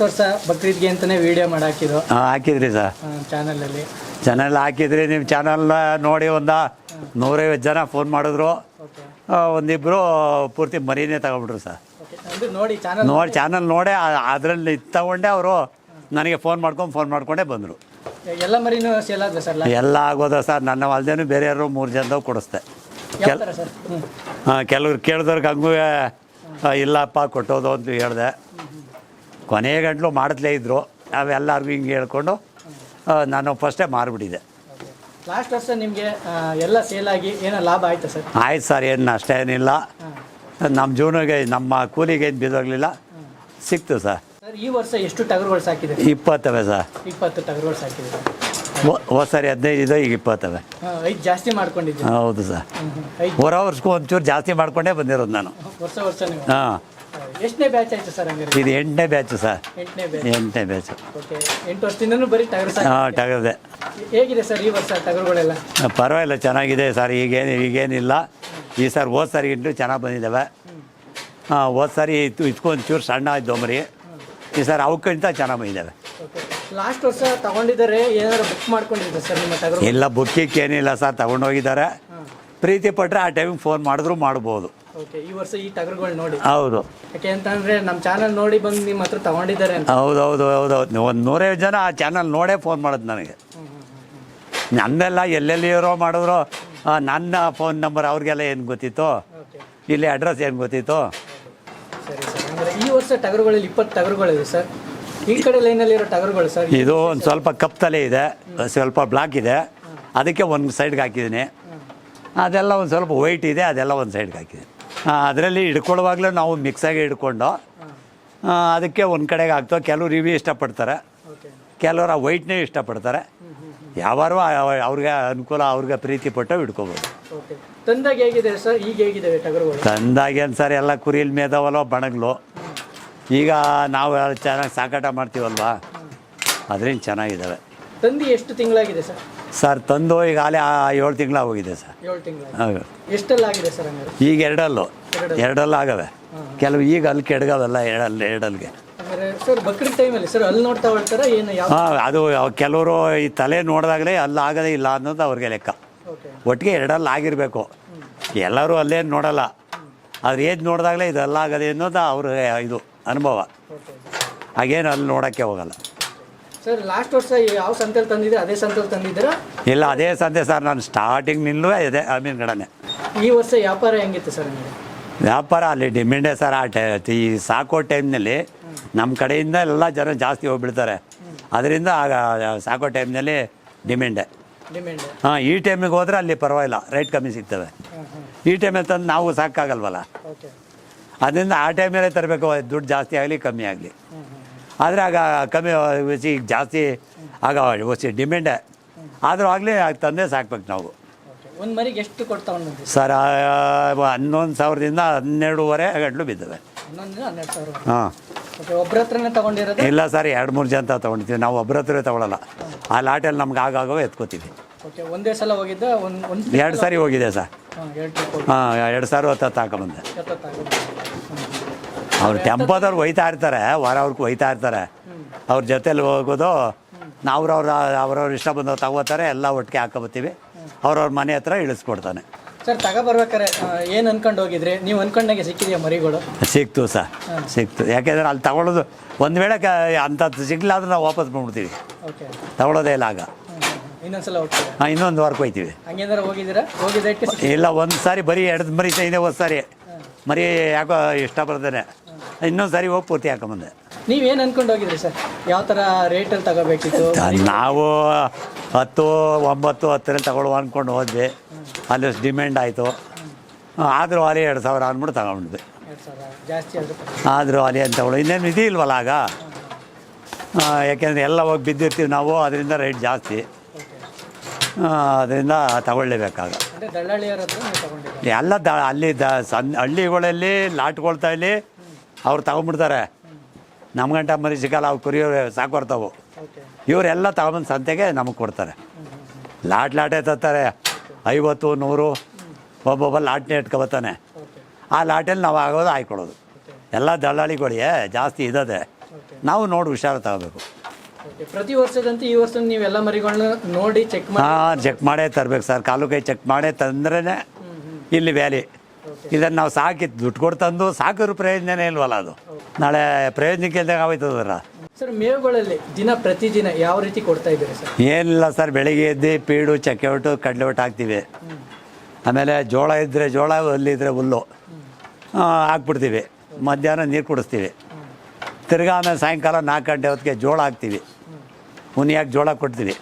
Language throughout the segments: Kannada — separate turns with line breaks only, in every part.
ಲಾಸ್ಟ್ ವರ್ಷ ಬಕ್ರೀದ್ಗೆ ಅಂತಾನೆ ವಿಡಿಯೋ ಮಾಡಾಕಿದ್ರು
ಹಾಂ ಹಾಕಿದ್ರಿ ಸರ್
ಚಾನಲಲ್ಲಿ
ಚಾನಲ್ ಹಾಕಿದ್ರಿ ನಿಮ್ಮ ಚಾನಲ್ನ ನೋಡಿ ಒಂದು ನೂರೈವತ್ತು ಜನ ಫೋನ್ ಮಾಡಿದ್ರು. ಒಂದಿಬ್ರು ಪೂರ್ತಿ ಮರಿನೇ ತಗೊಂಡ್ಬಿಟ್ರು ಸರ್
ನೋಡಿ ಚಾನಲ್
ನೋಡಿ ಚಾನಲ್ ನೋಡೇ ಅದರಲ್ಲಿ ತಗೊಂಡೆ ಅವರು ನನಗೆ ಫೋನ್ ಮಾಡ್ಕೊಂಡು ಫೋನ್ ಮಾಡ್ಕೊಂಡೇ ಬಂದರು.
ಎಲ್ಲ ಮರಿನೂ ಸೇಲ್ ಆದ್ರೆ ಸರ್
ಎಲ್ಲ ಆಗೋದ ಸರ್ ನನ್ನ ಹೊಲ್ದೇನು ಬೇರೆ ಯಾರು ಮೂರು ಜನದವು ಕೊಡಿಸ್ದೆ.
ಯಾವ
ಕೆಲ್
ಸರ್ ಹ್ಞೂ
ಕೆಲವ್ರು ಕೇಳಿದವ್ರಿಗೆ ಹಂಗೂ ಇಲ್ಲಪ್ಪ ಕೊಟ್ಟೋದು ಅಂತ ಹೇಳಿದೆ. ಕೊನೆಯ ಗಂಟ್ಲು ಮಾಡದ್ಲೇ ಇದ್ದರು ಅವೆಲ್ಲರಿಗೂ ಹಿಂಗೆ ಹೇಳ್ಕೊಂಡು ನಾನು ಫಸ್ಟೇ ಮಾರಿಬಿಟ್ಟಿದ್ದೆ.
ಲಾಸ್ಟ್ ವರ್ಷ ನಿಮಗೆ ಎಲ್ಲ ಸೇಲ್ ಆಗಿ ಏನೋ ಲಾಭ ಆಯ್ತು ಸರ್?
ಆಯ್ತು ಸರ್ ಏನು ಅಷ್ಟೇ
ಏನಿಲ್ಲ.
ನಮ್ಮ ಜೀವನಗೆ ನಮ್ಮ ಕೂಲಿಗೆ ಏನು ಬಿದ್ದೋಗ್ಲಿಲ್ಲ ಸಿಕ್ತು ಸರ್.
ಸರ್ ಈ ವರ್ಷ ಎಷ್ಟು ಟಗರುಗಳು ಸಾಕಿದೆ?
ಇಪ್ಪತ್ತವೆ ಸರ್.
ಇಪ್ಪತ್ತು ಟಗರುಗಳು ಸಾಕಿದೆ.
ಹೋದ ಸರಿ ಹದಿನೈದು ಇದೆ ಈಗ ಇಪ್ಪತ್ತವೆ.
ಐದು ಜಾಸ್ತಿ ಮಾಡ್ಕೊಂಡಿದ್ದೆ
ಹೌದು ಸರ್. ಹೊರ ವರ್ಷಕ್ಕೂ ಒಂಚೂರು ಜಾಸ್ತಿ ಮಾಡ್ಕೊಂಡೇ ಬಂದಿರೋದು ನಾನು.
ವರ್ಷ ವರ್ಷ
ಹಾಂ.
ಎಷ್ಟನೇ ಬ್ಯಾಚ್ ಆಯ್ತು ಸರ್ ಹಂಗಾರೆ?
ಇದು ಎಂಟನೇ ಬ್ಯಾಚ್ ಸರ್
ಎಂಟನೇ ಬ್ಯಾಚ್
ಎಂಟನೇ ಬ್ಯಾಚು
ಓಕೆ ಎಂಟು ವರ್ಷದಿಂದನೂ ಬರೀ ಟಗರು ಸಾಕಿ
ಹಾಂ ಟಗದೆ
ಹೇಗಿದೆ ಸರ್ ಈ ವರ್ಷ ಟಗರುಗಳೆಲ್ಲ
ಪರವಾಗಿಲ್ಲ ಚೆನ್ನಾಗಿದೆ ಸರ್ ಈಗೇನು ಈಗೇನಿಲ್ಲ. ಈ ಸರ್ ಹೋದ ಸರಿಗಿಂತಲೂ ಚೆನ್ನಾಗಿ ಬಂದಿದ್ದಾವೆ ಹಾಂ ಹೋದ ಸರಿ ಇತ್ತು ಇಟ್ಕೊಂಡು ಚೂರು ಸಣ್ಣ ಆಯ್ತು ಮರಿ. ಈ ಸರ್ ಅವಕ್ಕಿಂತ ಚೆನ್ನಾಗಿ ಬಂದಿದ್ದಾವೆ
ಲಾಸ್ಟ್ ವರ್ಷ ತಗೊಂಡಿದ್ದಾರೆ ಏನಾದ್ರು ಬುಕ್ ಮಾಡ್ಕೊಂಡಿದ್ದೆ ಸರ್ ನಿಮ್ಮ ಟಗರು
ಬುಕ್ಕಿಕ್ಕೆ ಏನಿಲ್ಲ ಸರ್ ತಗೊಂಡೋಗಿದ್ದಾರೆ. ಪ್ರೀತಿ ಪಟ್ಟರೆ ಆ ಟೈಮಿಗೆ ಫೋನ್ ಮಾಡಿದ್ರು ಮಾಡ್ಬೋದು.
ಓಕೆ ಈ ವರ್ಷ ಈ ಟಗರುಗಳು ನೋಡಿ.
ಹೌದು.
ಯಾಕೆ ಅಂತಂದ್ರೆ ನಮ್ಮ ಚಾನಲ್ ನೋಡಿ ಬಂದು ನಿಮ್ಮ ಹತ್ರ ತಗೊಂಡಿದ್ದಾರೆ ಅಂತ.
ಹೌದು ಹೌದು ಹೌದು ಹೌದು. ಒಂದು ನೂರೈವತ್ತು ಜನ ಆ ಚಾನಲ್ ನೋಡೇ ಫೋನ್ ಮಾಡೋದು ನನಗೆ. ನನ್ನೆಲ್ಲ ಎಲ್ಲೆಲ್ಲಿ ಇರೋ ಮಾಡಿದ್ರು ನನ್ನ ಫೋನ್ ನಂಬರ್ ಅವ್ರಿಗೆಲ್ಲ ಏನು ಗೊತ್ತಿತ್ತು? ಇಲ್ಲಿ ಅಡ್ರೆಸ್ ಏನು ಗೊತ್ತಿತ್ತು?
ಸರಿ ಸರ್. ಅಂದರೆ ಈ ವರ್ಷ ಟಗರುಗಳಲ್ಲಿ ಇಪ್ಪತ್ತು ಟಗರುಗಳಿದೆ ಸರ್ ಈ ಕಡೆ ಲೈನಲ್ಲಿರೋ ಟಗರುಗಳು ಸರ್
ಇದು ಒಂದು ಸ್ವಲ್ಪ ಕಪ್ ತಲೆ ಇದೆ ಸ್ವಲ್ಪ ಬ್ಲಾಕ್ ಇದೆ. ಅದಕ್ಕೆ ಒಂದು ಸೈಡ್ಗೆ ಹಾಕಿದ್ದೀನಿ. ಅದೆಲ್ಲ ಒಂದು ಸ್ವಲ್ಪ ವೈಟ್ ಇದೆ ಅದೆಲ್ಲ ಒಂದು ಸೈಡ್ಗೆ ಹಾಕಿದ್ದೀನಿ. ಅದರಲ್ಲಿ ಹಿಡ್ಕೊಳ್ಳುವಾಗಲೂ ನಾವು ಮಿಕ್ಸಾಗಿ ಹಿಡ್ಕೊಂಡು ಅದಕ್ಕೆ ಒಂದು ಕಡೆಗೆ ಹಾಕ್ತೋ ಕೆಲವ್ರು ಇವಿ ಇಷ್ಟಪಡ್ತಾರೆ. ಕೆಲವರು ಆ ವೈಟ್ನೇ ಇಷ್ಟಪಡ್ತಾರೆ. ಯಾವಾರು ಅವ್ರಿಗೆ ಅನುಕೂಲ ಅವ್ರಿಗೆ ಪ್ರೀತಿ ಪಟ್ಟು ಹಿಡ್ಕೋಬೋದು.
ತಂದಾಗ ಹೇಗಿದೆ ಸರ್? ಈಗ
ತಂದಾಗೇನು ಸರ್ ಎಲ್ಲ ಕುರಿಲ್ ಮೇದವಲ್ಲೋ ಬಣಗ್ಲು. ಈಗ ನಾವು ಚೆನ್ನಾಗಿ ಸಾಕಾಟ ಮಾಡ್ತೀವಲ್ವಾ? ಅದರಿಂದ ಚೆನ್ನಾಗಿದ್ದಾವೆ
ತಂದು ಎಷ್ಟು ತಿಂಗಳಾಗಿದೆ ಸರ್?
ಸರ್ ತಂದು ಈಗ ಆಲೇ ಏಳು ತಿಂಗಳ ಹೋಗಿದೆ ಸರ್.
ಏಳು. ಎಷ್ಟೆಲ್ಲ ಆಗಿದೆ. ಸರ್ ಹಂಗಾರೆ?
ಈಗ ಎರಡಲ್ಲೂ. ಎರಡಲ್ಲ. ಆಗವೆ. ಕೆಲವು ಈಗ ಅಲ್ಲಿ ಕೆಡಗವೆಲ್ಲ ಎರಡಲ್ಲಿ ಎರಡಲ್ಲಿಗೆ
ಹಂಗಾರೆ ಸರ್ ಬಕ್ರೀದ್ ಟೈಮಲ್ಲಿ ಸರ್ ಅಲ್ಲಿ ನೋಡ್ತಾ ಹೊಳ್ತಾರ ಏನು
ಹಾಂ ಅದು ಕೆಲವರು ಈ ತಲೆ ನೋಡಿದಾಗಲೇ ಅಲ್ಲಿ ಆಗದೇ ಇಲ್ಲ ಅನ್ನೋದು ಅವ್ರಿಗೆ ಲೆಕ್ಕ. ಒಟ್ಟಿಗೆ ಎರಡಲ್ಲಿ ಆಗಿರಬೇಕು. ಎಲ್ಲರೂ ಅಲ್ಲೇನು ನೋಡಲ್ಲ. ಆದ್ರೆ ಏಜ್ ನೋಡಿದಾಗಲೇ ಇದೆಲ್ಲ ಆಗದೆ ಅನ್ನೋದು ಅವ್ರ ಇದು ಅನುಭವ. ಹಾಗೇನು ಅಲ್ಲಿ ನೋಡೋಕ್ಕೆ ಹೋಗಲ್ಲ.
ಸರ್ ಲಾಸ್ಟ್ ವರ್ಷ ಯಾವ ಸಂತೆಲಿ ತಂದಿದ್ರೆ ಅದೇ ಸಂತೆಲಿ ತಂದಿದ್ದೀರಾ?
ಇಲ್ಲ ಅದೇ ಸಂತೆ ಸರ್ ನಾನು ಸ್ಟಾರ್ಟಿಂಗ್ ನಿಲ್ಲುವೆ ಇದೆ ಅಮೀನ್ ಕಡೆನೆ
ಈ ವರ್ಷ ವ್ಯಾಪಾರ ಹೆಂಗಿತ್ತು ಸರ್
ವ್ಯಾಪಾರ ಅಲ್ಲಿ ಡಿಮ್ಯಾಂಡೇ ಸರ್ ಆ ಟೈ ಈ ಸಾಕೋ ಟೈಮ್ನಲ್ಲಿ ನಮ್ಮ ಕಡೆಯಿಂದ ಎಲ್ಲ ಜನ ಜಾಸ್ತಿ ಹೋಗ್ಬಿಡ್ತಾರೆ. ಅದರಿಂದ ಆಗ ಸಾಕೋ ಟೈಮ್ನಲ್ಲಿ ಡಿಮ್ಯಾಂಡೆ
ಡಿಮ್ಯಾಂಡ್
ಹಾಂ ಈ ಟೈಮಿಗೆ ಹೋದರೆ ಅಲ್ಲಿ ಪರವಾಗಿಲ್ಲ ರೇಟ್ ಕಮ್ಮಿ ಸಿಗ್ತವೆ ಈ ಟೈಮಲ್ಲಿ ತಂದು ನಾವು ಸಾಕಾಗಲ್ವಲ್ಲ.
ಓಕೆ
ಅದರಿಂದ ಆ ಟೈಮಲ್ಲೇ ತರಬೇಕು ದುಡ್ಡು ಜಾಸ್ತಿ ಆಗಲಿ ಕಮ್ಮಿ ಆಗಲಿ. ಆದರೆ ಆಗ ಕಮ್ಮಿ ಹೊಸಿ ಜಾಸ್ತಿ ಆಗ ಹೊಸಿ ಡಿಮ್ಯಾಂಡೆ ಆದರೂ ಆಗಲಿ ತಂದೆ ಸಾಕ್ಬೇಕು ನಾವು.
ಒಂದು ಮರಿಗೆ ಎಷ್ಟು ತಗೊಂಡು
ಸರ್ ಹನ್ನೊಂದು ಸಾವಿರದಿಂದ ಹನ್ನೆರಡುವರೆ ಗಂಟ್ಲು ಬಿದ್ದವೆ. ಹಾಂ.
ಒಬ್ಬರ ಹತ್ರನೇ ತಗೊಂಡಿರೋದು?
ಇಲ್ಲ ಸರ್ ಎರಡು ಮೂರು ಜನ ತೊಗೊಂಡಿದ್ದೀವಿ ನಾವು ಒಬ್ಬರ ಹತ್ರ ತೊಗೊಳಲ್ಲ. ಆ ಲಾಟಲ್ಲಿ ನಮ್ಗೆ ಆಗಾಗ ಎತ್ಕೋತೀವಿ.
ಓಕೆ ಒಂದೇ ಸಲ ಹೋಗಿದ್ದೆ ಒಂದು
ಎರಡು ಸಾರಿ ಹೋಗಿದೆ ಸರ್.
ಹಾಂ ಎರಡು
ಸಾವಿರ ಹೊತ್ತು ಹತ್ತು
ಎತ್ತತ್ತಾಗುತ್ತೆ
ಅವ್ರು ಟೆಂಪೋದವ್ರು ಒಯ್ತಾ ಇರ್ತಾರೆ ವಾರ ಅವ್ರಿಗೆ ಒಯ್ತಾ ಇರ್ತಾರೆ. ಅವ್ರ ಜೊತೆಲಿ ಹೋಗೋದು ನಾವು ಅವ್ರ ಅವ್ರವ್ರ ಇಷ್ಟ ಬಂದವ್ ತಗೋತಾರೆ ಎಲ್ಲ ಒಟ್ಟಿಗೆ ಹಾಕೊಬತ್ತೀವಿ. ಅವ್ರವ್ರ ಮನೆ ಹತ್ರ ಇಳಿಸ್ಕೊಡ್ತಾನೆ.
ಸರ್ ತಗೊಬರ್ಬೇಕಾರೆ ಏನು ಅನ್ಕೊಂಡು ಹೋಗಿದ್ರಿ? ನೀವು ಅನ್ಕೊಂಡಾಗೆ ಸಿಕ್ಕಿದೆಯಾ ಮರಿಗಳು?
ಸಿಕ್ತು ಸರ್ ಸಿಕ್ತು. ಯಾಕೆಂದ್ರೆ ಅಲ್ಲಿ ತಗೊಳ್ಳೋದು ಒಂದು ವೇಳೆ ಕ ಅಂಥದ್ದು ಸಿಗ್ಲಿಲ್ಲ ಅಂದ್ರೆ ನಾವು ವಾಪಸ್ ಬಂದ್ಬಿಡ್ತೀವಿ.
ಓಕೆ.
ತಗೊಳ್ಳೋದೇ ಇಲ್ಲ ಆಗ.
ಇನ್ನೊಂದ್ಸಲ ಹೋಗ್ತೀರಾ?
ಹಾಂ ಇನ್ನೊಂದು ವಾರಕ್ಕೆ ಹೋಯ್ತೀವಿ.
ಹಂಗೇನಾರ ಹೋಗಿದ್ದೀರಾ? ಹೋಗಿದ್ದಕ್ಕೆ
ಇಲ್ಲ ಒಂದು ಸಾರಿ ಬರೀ ಎರಡು ಮರಿ ಇದೆ ಒಂದು ಸಾರಿ ಮರಿ ಯಾಕೋ ಇಷ್ಟ ಬರ್ದೇನೆ. ಇನ್ನೊಂದು ಸಾರಿ ಹೋಗಿ ಪೂರ್ತಿ ಹಾಕೊಂಬಂದೆ.
ನೀವೇನು ಅನ್ಕೊಂಡು ಹೋಗಿದ್ರಿ ಸರ್? ಯಾವ ಥರ ರೇಟಲ್ಲಿ ತಗೋಬೇಕಿತ್ತು?
ನಾವು ಹತ್ತು ಒಂಬತ್ತು ಹತ್ತರಲ್ಲಿ ತಗೊಳ್ಳುವ ಅಂದ್ಕೊಂಡು ಹೋದ್ವಿ. ಅಲ್ಲಿ ಡಿಮ್ಯಾಂಡ್ ಆಯಿತು. ಆದರೂ ಅಲ್ಲಿ ಎರಡು ಸಾವಿರ ಅಂದ್ಬಿಟ್ಟು ತಗೊಂಡ್ವಿ.
ಎರಡು ಸಾವಿರ ಜಾಸ್ತಿ ಆದರೂ
ಆದರೂ ಅಲ್ಲಿ ಅಂತ ತಗೊಳ್ಳಿ. ಇನ್ನೇನು ವಿಧಿ ಇಲ್ವಲ್ಲ ಆಗ? ಆ, ಯಾಕೆಂದರೆ ಎಲ್ಲ ಹೋಗಿ ಬಿದ್ದಿರ್ತೀವಿ ನಾವು ಅದರಿಂದ ರೇಟ್ ಜಾಸ್ತಿ. ಅದರಿಂದ ತಗೊಳ್ಳೇಬೇಕಾಗ.
ಅಂದರೆ ದಳ್ಳಾಳಿಯರ ಹತ್ರ ನೀವು ತಗೊಂಡಿದ್ದೀರಾ
ಎಲ್ಲ ದ ಅಲ್ಲಿ ದ ಸಣ್ಣ ಹಳ್ಳಿಗಳಲ್ಲಿ ಲಾಟ್ಕೊಳ್ತಾಯಿಲ್ಲಿ ಅವ್ರು ತಗೊಂಬಿಡ್ತಾರೆ ನಮ್ಮ ಗಂಟ ಮರಿ ಸಿಗಲ್ಲ ಅವ್ರು ಕುರಿಯೋರು ಸಾಕೋರ್ತಾವು ಇವರೆಲ್ಲ ತಗೊಂಬಂದು ಸಂತೆಗೆ ನಮಗೆ ಕೊಡ್ತಾರೆ. ಲಾಟ್ ಲಾಟೆ ತರ್ತಾರೆ. ಐವತ್ತು ನೂರು ಒಬ್ಬೊಬ್ಬ ಲಾಟ್ನೇ ಇಟ್ಕೊಬತ್ತಾನೆ. ಆ ಲಾಟಲ್ಲಿ ನಾವು ಆಗೋದು ಹಾಯ್ಕೊಳ್ಳೋದು ಎಲ್ಲ ದಳ್ಳಾಳಿಗಳಿಗೆ ಜಾಸ್ತಿ ಇದ್ದದೆ ನಾವು ನೋಡಿ ಹುಷಾರು ತಗೋಬೇಕು.
ಪ್ರತಿ ವರ್ಷದಂತೆ ಈ ವರ್ಷ ನೀವೆಲ್ಲ ಮರಿಗಳನ್ನ ನೋಡಿ ಚೆಕ್ ಮಾಡಿ
ಹಾಂ ಚೆಕ್ ಮಾಡೇ ತರಬೇಕು ಸರ್. ಕಾಲು ಕೈ ಚೆಕ್ ಮಾಡೇ ತಂದ್ರೇ ಇಲ್ಲಿ ವ್ಯಾಲಿ ಇದನ್ನು ನಾವು ಸಾಕಿ ದುಡ್ಡು ಕೊಟ್ಟು ತಂದು ಸಾಕಿದ್ರು ಪ್ರಯೋಜನ ಇಲ್ವಲ್ಲ ಅದು. ನಾಳೆ ಪ್ರಯೋಜನಕ್ಕೆ ಇಲ್ದಂಗೆ ಆಗೋಯ್ತದರ
ಸರ್ ಮೇವುಗಳಲ್ಲಿ ದಿನ ಪ್ರತಿದಿನ ಯಾವ ರೀತಿ ಕೊಡ್ತಾ ಇದ್ದೀರಿ ಸರ್
ಏನಿಲ್ಲ ಸರ್ ಬೆಳಿಗ್ಗೆ ಎದ್ದು ಪೀಡು ಚಕ್ಕೆ ಒಟ್ಟು ಕಡಲೆ ಒಟ್ಟು ಹಾಕ್ತೀವಿ. ಆಮೇಲೆ ಜೋಳ ಇದ್ದರೆ ಜೋಳ ಹುಲ್ಲಿದ್ರೆ ಹುಲ್ಲು. ಆ, ಹಾಕ್ಬಿಡ್ತೀವಿ. ಮಧ್ಯಾಹ್ನ ನೀರು ಕುಡಿಸ್ತೀವಿ. ತಿರ್ಗಾ ಆಮೇಲೆ ಸಾಯಂಕಾಲ ನಾಲ್ಕು ಗಂಟೆ ಹೊತ್ತಿಗೆ ಜೋಳ ಹಾಕ್ತೀವಿ. ಮುನಿಯಾಗಿ ಜೋಳ ಕೊಡ್ತೀವಿ.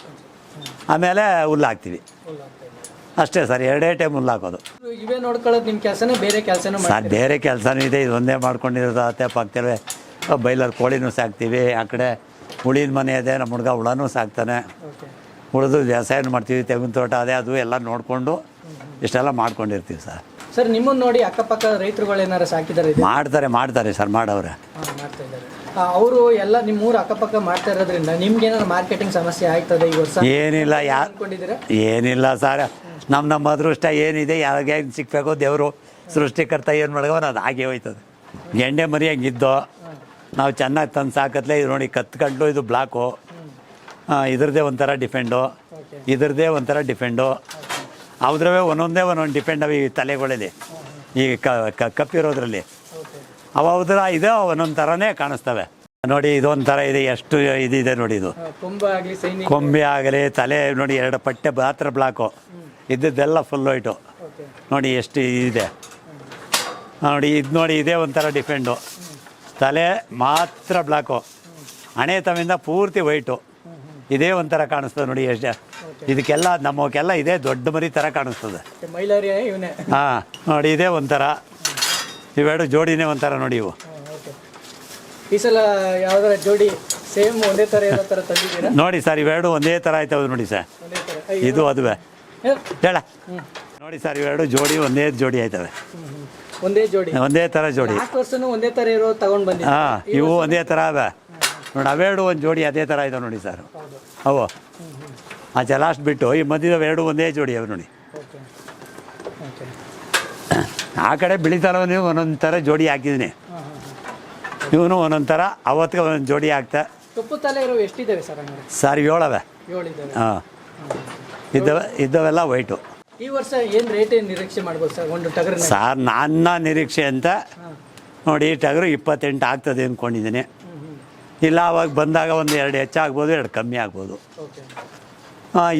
ಆಮೇಲೆ ಹುಲ್ಲು ಹಾಕ್ತೀವಿ.
ಹುಲ್ಲು ಹಾಕ್ತಾ ಇದ್ದೀರಿ.
ಅಷ್ಟೇ ಸರ್ ಎರಡೇ ಟೈಮ್ ಹುಲ್ಲು ಹಾಕೋದು.
ಇವೇ ನೋಡ್ಕೊಳ್ಳೋದು ನಿಮ್ಮ ಕೆಲಸನೇ ಬೇರೆ ಕೆಲಸನೂ
ಸರ್ ಬೇರೆ ಕೆಲಸನೂ ಇದೆ ಇದು ಒಂದೇ ಅತ್ತೆ ಪಕ್ಕದಲ್ಲಿ ಬೈಲರ್ ಕೋಳಿನೂ ಸಾಕ್ತೀವಿ ಆ ಕಡೆ ಹುಳಿನ ಮನೆ ಇದೆ ನಮ್ಮ ಹುಡುಗ ಹುಳನೂ ಸಾಕ್ತಾನೆ. ಉಳಿದು ವ್ಯವಸಾಯನೂ ಮಾಡ್ತೀವಿ ತೆಂಗಿನ ತೋಟ ಅದೇ ಅದು ಎಲ್ಲ ನೋಡಿಕೊಂಡು ಇಷ್ಟೆಲ್ಲ ಮಾಡ್ಕೊಂಡಿರ್ತೀವಿ ಸರ್.
ಸರ್ ನಿಮ್ಮನ್ನು ನೋಡಿ ಅಕ್ಕಪಕ್ಕ ರೈತರುಗಳು ಏನಾರು ಸಾಕಿದ್ದಾರೆ ಇದೆ
ಮಾಡ್ತಾರೆ ಮಾಡ್ತಾರೆ ಸರ್ ಮಾಡವ್ರೆ.
ಅವರು ಎಲ್ಲ ನಿಮ್ಮ ಊರು ಅಕ್ಕಪಕ್ಕ ಮಾಡ್ತಾ ಇರೋದ್ರಿಂದ ನಿಮ್ಗೆ ಏನಾದ್ರು ಮಾರ್ಕೆಟಿಂಗ್ ಸಮಸ್ಯೆ ಆಗ್ತದೆ ಈ ವರ್ಷ?
ಏನಿಲ್ಲ
ಯಾರು
ಏನಿಲ್ಲ ಸರ್. ನಮ್ಮ ನಮ್ಮ ಅದೃಷ್ಟ ಏನಿದೆ ಯಾರಿಗೆ ಏನು ಸಿಗ್ಬೇಕು ದೇವರು ಸೃಷ್ಟಿಕರ್ತ ಏನು ಮಾಡ್ಕೋ ಅದು ಹಾಗೆ ಹೋಯ್ತದೆ. ಗೆಂಡೆ ಮರಿ ಹಂಗಿದ್ದೋ ನಾವು ಚೆನ್ನಾಗಿ ತಂದು ಸಾಕತ್ಲೆ ಇದು ನೋಡಿ ಕತ್ಕೊಂಡು ಇದು ಬ್ಲಾಕು. ಇದ್ರದ್ದೇ ಒಂಥರ ಡಿಫೆಂಡು. ಇದ್ರದ್ದೇ ಒಂಥರ ಡಿಫೆಂಡು. ಅವ್ರವೇ ಒಂದೊಂದೇ ಒಂದೊಂದು ಡಿಪೆಂಡ್ ಅವು ಈ ತಲೆಗಳಲ್ಲಿ ಈ ಕಪ್ಪಿರೋದ್ರಲ್ಲಿ. ಅವ್ರ ಇದೆ ಒಂದೊಂದು ಥರನೇ ಕಾಣಿಸ್ತವೆ. ನೋಡಿ ಇದೊಂಥರ ಇದೆ ಎಷ್ಟು ಇದಿದೆ ನೋಡಿ ಇದು.
ಕೊಂಬ ಆಗಲಿ ಸೈನಿಕ
ಕೊಂಬೆ ಆಗಲಿ ತಲೆ ನೋಡಿ ಎರಡು ಪಟ್ಟೆ ಮಾತ್ರ ಬ್ಲಾಕು. ಇದ್ದದ್ದೆಲ್ಲ ಫುಲ್ ವೈಟು ನೋಡಿ ಎಷ್ಟು ಇದೆ. ನೋಡಿ ಇದು ನೋಡಿ ಇದೇ ಒಂಥರ ಡಿಫೆಂಡು ತಲೆ ಮಾತ್ರ ಬ್ಲ್ಯಾಕು ಹಣೆ ತಮ್ಮಿಂದ ಪೂರ್ತಿ ವೈಟು ಇದೇ ಒಂಥರ ಕಾಣಿಸ್ತದೆ ನೋಡಿ ಎಷ್ಟು ಇದಕ್ಕೆಲ್ಲ ನಮ್ಮಕ್ಕೆಲ್ಲ ಇದೇ ದೊಡ್ಡ ಮರಿ ಥರ ಕಾಣಿಸ್ತದೆ. ಹಾಂ ನೋಡಿ ಇದೇ ಒಂಥರ. ಇವೆರಡು ಜೋಡಿನೇ ಒಂಥರ ನೋಡಿ ಇವು.
ಈ ಸಲ ಯಾವ್ದಾರ ಜೋಡಿ ಸೇಮ್ ಒಂದೇ ಥರ
ನೋಡಿ ಸರ್ ಇವೆರಡು ಒಂದೇ ಥರ ಆಯ್ತವೆ ನೋಡಿ ಸರ್. ಇದು ಅದುವೆ. ಹೇಳ. ನೋಡಿ ಸರ್ ಇವೆರಡು ಜೋಡಿ ಒಂದೇ ಜೋಡಿ ಆಯ್ತವೆ.
ಒಂದೇ ಜೋಡಿ.
ಒಂದೇ ಥರ ಜೋಡಿ.
ವರ್ಷನೂ ಒಂದೇ ಥರ ಇರೋ ತಗೊಂಡ್
ಹಾಂ ಇವು ಒಂದೇ ಥರ ಅದ ನೋಡಿ ಅವೆರಡು ಒಂದು ಜೋಡಿ ಅದೇ ಥರ ಇದಾವೆ ನೋಡಿ ಸರ್. ಅವು. ಆ ಲಾಸ್ಟ್ ಬಿಟ್ಟು ಈ ಮಧ್ಯದ ಎರಡು ಒಂದೇ ಜೋಡಿ ಅವ ನೋಡಿ. ಆ ಕಡೆ ಬಿಳಿತಾರ ನೀವು ಒಂದೊಂದು ಥರ ಜೋಡಿ ಹಾಕಿದ್ದೀನಿ ಇವನು ಒಂದೊಂದು ಥರ ಅವತ್ತಿಗೆ ಒಂದೊಂದು ಜೋಡಿ ಹಾಕ್ತಾ.
ಸರ್
ಏಳವೆ. ಹಾಂ. ಇದ್ದವೆ ಇದ್ದವೆಲ್ಲ ವೈಟು
ಈ ವರ್ಷ ಏನು ರೇಟ್ ಏನು ನಿರೀಕ್ಷೆ ಮಾಡ್ಬೋದು ಸರ್? ಒಂದು
ಸರ್ ನನ್ನ ನಿರೀಕ್ಷೆ ಅಂತ ನೋಡಿ ಟಗರು ಇಪ್ಪತ್ತೆಂಟು ಆಗ್ತದೆ ಅಂದ್ಕೊಂಡಿದ್ದೀನಿ ಇಲ್ಲ ಅವಾಗ ಬಂದಾಗ ಒಂದು ಎರಡು ಹೆಚ್ಚಾಗ್ಬೋದು ಎರಡು ಕಮ್ಮಿ ಆಗ್ಬೋದು.